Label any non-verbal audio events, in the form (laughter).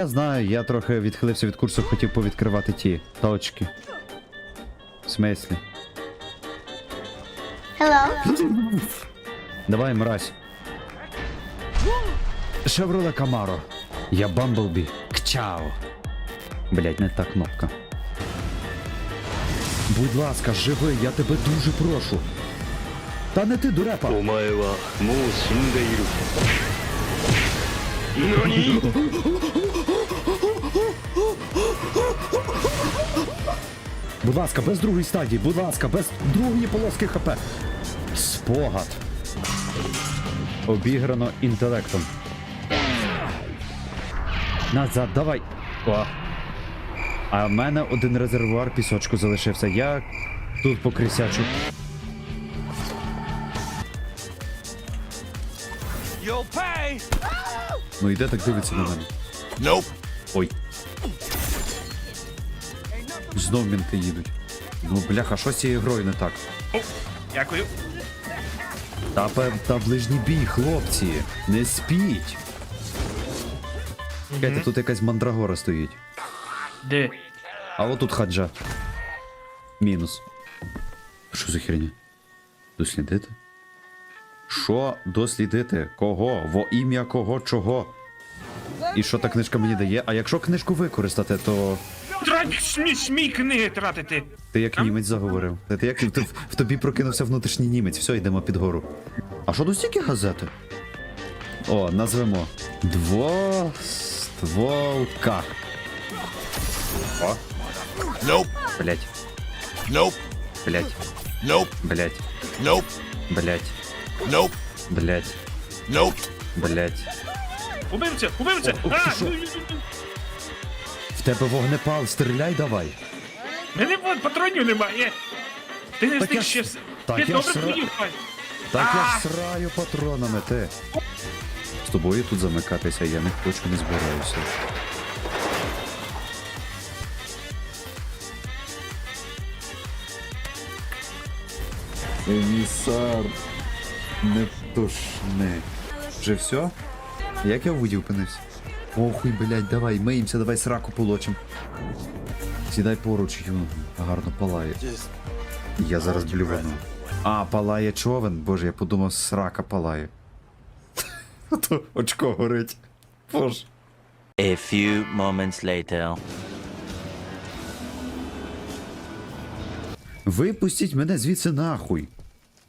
Я знаю, я трохи відхилився від курсу, хотів повідкривати ті точки. В смислі? Hello. Давай, мразь. Шевроле Камаро. Я Бамблбі. Кчао. Блять, не та кнопка. Будь ласка, живи, я тебе дуже прошу. Та не ти, дурепа. お前はもう死んでいる何 Будь ласка, без другої стадії, будь ласка, без другої полоски ХП. Спогад. Обіграно інтелектом. Назад, давай. О. А в мене один резервуар пісочку залишився. Я тут покрисячу. Ну йде так дивиться на мене. Ой. Знов мінти їдуть. Ну, бляха, що з цією грою не так? Дякую. Та, та ближній бій, хлопці, не спіть. Чекайте, тут якась мандрагора стоїть. Де? А от тут хаджа. Мінус. Що за херня? Дослідити? Що дослідити? Кого? Во ім'я кого чого? І що та книжка мені дає? А якщо книжку використати, то Трать смій, смій книги тратити. ти як німець заговорив. Ти як в, в тобі прокинувся внутрішній німець, все, йдемо під гору. А що тут стільки газети? О, назвемо. Двостволка. О. Nope. Блять, Nope. блять, Nope. блять, Nope. блять, Nope. блять, Nope. блять. Убивця, убивця! О, А, ти? В тебе вогнепал, стріляй давай. мене вон патронів немає. Ти не Так встиг ж- ще. так Ти я добре ж сра- поїв. Так я ж сраю патронами, ти. З тобою тут замикатися я не хочу, не збираюся. Емісар, не тушни. Вже все? Як я в воді опинився? Охуй, блядь, давай, миємося, давай сраку полочим. Сідай поруч, ю, гарно палає. Я зараз блювану. А, палає човен. Боже, я подумав, срака палає. (laughs) То очко горить. Боже. A few moments later. Випустіть мене звідси нахуй.